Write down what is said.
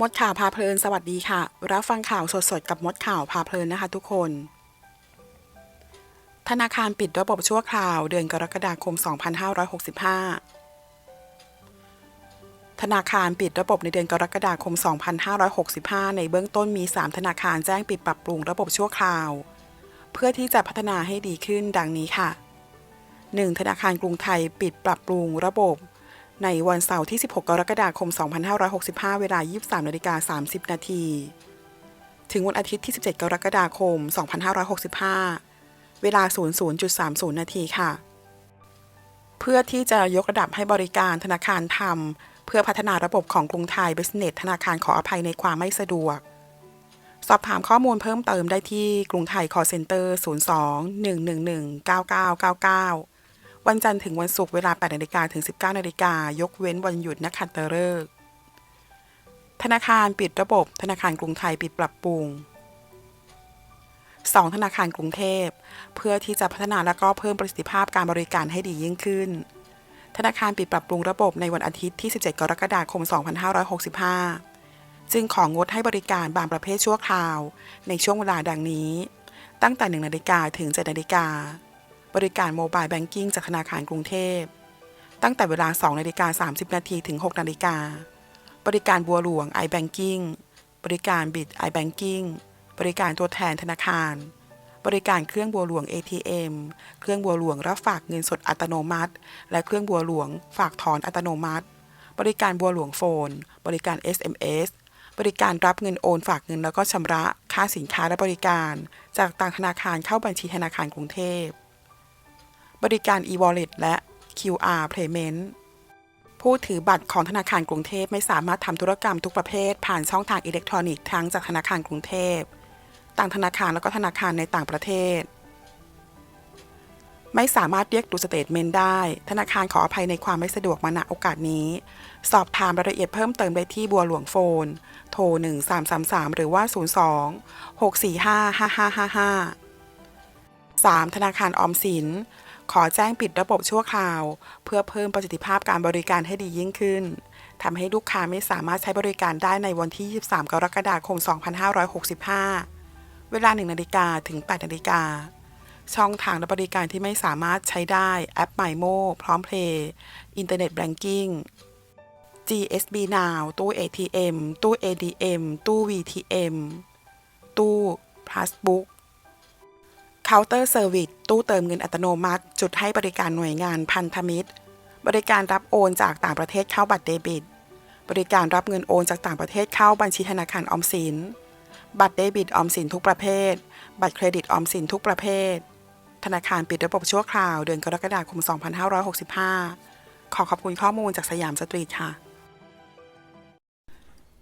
มดข่าวพาเพลินสวัสดีค่ะ รับฟังข่าวสดๆ กับมดข่าวพาเพลินนะคะทุกคน ธนาคารปิดระบบชั่วคราวเดือนกรกฎาคม 2565 ธนาคารปิดระบบในเดือนกรกฎาคม 2565 ในเบื้องต้นมี 3 ธนาคารแจ้งปิดปรับปรุงระบบชั่วคราว เพื่อที่จะพัฒนาให้ดีขึ้นดังนี้ค่ะ 1. ธนาคารกรุงไทยปิดปรับปรุงระบบ ในวันเสาร์ที่ 16 กรกฎาคม 2565 เวลา 23นาฬิกา30 นาทีถึงวันอาทิตย์ที่ 17 กรกฎาคม 2565 เวลา 00.30 นาทีค่ะ เพื่อที่จะยกระดับให้บริการธนาคารทำเพื่อพัฒนาระบบของกรุงไทย Business ธนาคารขออภัยในความไม่สะดวก สอบถามข้อมูลเพิ่มเติมได้ที่กรุงไทย call center 02 111 9999 วันจันทร์ถึงวันศุกร์เวลา 8นาฬิกาถึง 19นาฬิกายกเว้นวันหยุดนักขัตฤกษ์ธนาคารปิดระบบ ธนาคารกรุงไทยปิดปรับปรุง 2. ธนาคารกรุงเทพ เพื่อที่จะพัฒนาและก็เพิ่มประสิทธิภาพการบริการให้ดียิ่งขึ้น ธนาคารปิดปรับปรุงระบบในวันอาทิตย์ที่ 17 กรกฎาคม 2565 จึงของงดให้บริการบางประเภทชั่วคราว ในช่วงเวลาดังนี้ ตั้งแต่ 1 นาฬิกาถึง 7 นาฬิกา บริการโมบายแบงกิ้งจากธนาคารกรุงเทพ ตั้งแต่เวลา 2นาฬิกา30 นาทีถึง 6 นาฬิกา บริการบัวหลวง iBanking บริการบิด iBanking บริการตัวแทนธนาคาร บริการเครื่องบัวหลวง ATM เครื่องบัวหลวงรับฝากเงินสดอัตโนมัติ และเครื่องบัวหลวงฝากถอนอัตโนมัติ บริการบัวหลวงโฟน บริการ SMS บริการรับเงินโอนฝากเงินแล้วก็ชำระ ค่าสินค้าและบริการ จากต่างธนาคารเข้าบัญชีธนาคารกรุงเทพ บริการ e-wallet และ QR payment ผู้ถือบัตรของธนาคารกรุงเทพไม่สามารถทำธุรกรรมทุกประเภท ผ่านช่องทางอิเล็กทรอนิกส์ทั้งจากธนาคารกรุงเทพ ต่างธนาคารและก็ธนาคารในต่างประเทศ ไม่สามารถเรียกดูสเตทเมนต์ได้ ธนาคารขออภัยในความไม่สะดวกมาณโอกาสนี้ สอบถามรายละเอียดเพิ่มเติมได้ที่บัวหลวงโฟน โทร 1333 หรือว่า 02 645 5555 3. ธนาคารออมสิน ขอแจ้งปิดระบบชั่วคราว เพื่อเพิ่มประสิทธิภาพการบริการให้ดียิ่งขึ้นทำให้ลูกค้าไม่สามารถใช้บริการได้ในวันที่ 23 กรกฎาคม 2565 เวลา 1 นาฬิกาถึง 8 นาฬิกา ช่องทางและบริการที่ไม่สามารถใช้ได้แอป MyMo พร้อมเพลย์อินเทอร์เน็ตแบงกิ้ง GSB Now ตู้ ATM ตู้ ADM ตู้ VTM ตู้ Passbook เคาน์เตอร์เซอร์วิสตู้เติมเงินอัตโนมัติ จุดให้บริการหน่วยงานพันธมิตร บริการรับโอนจากต่างประเทศเข้าบัตรเดบิต บริการรับเงินโอนจากต่างประเทศเข้าบัญชีธนาคารออมสิน บัตรเดบิตออมสินทุกประเภท บัตรเครดิตออมสินทุกประเภท ธนาคารปิดระบบชั่วคราวเดือนกรกฎาคม 2565 ขอขอบคุณข้อมูลจากสยามสตรีทค่ะ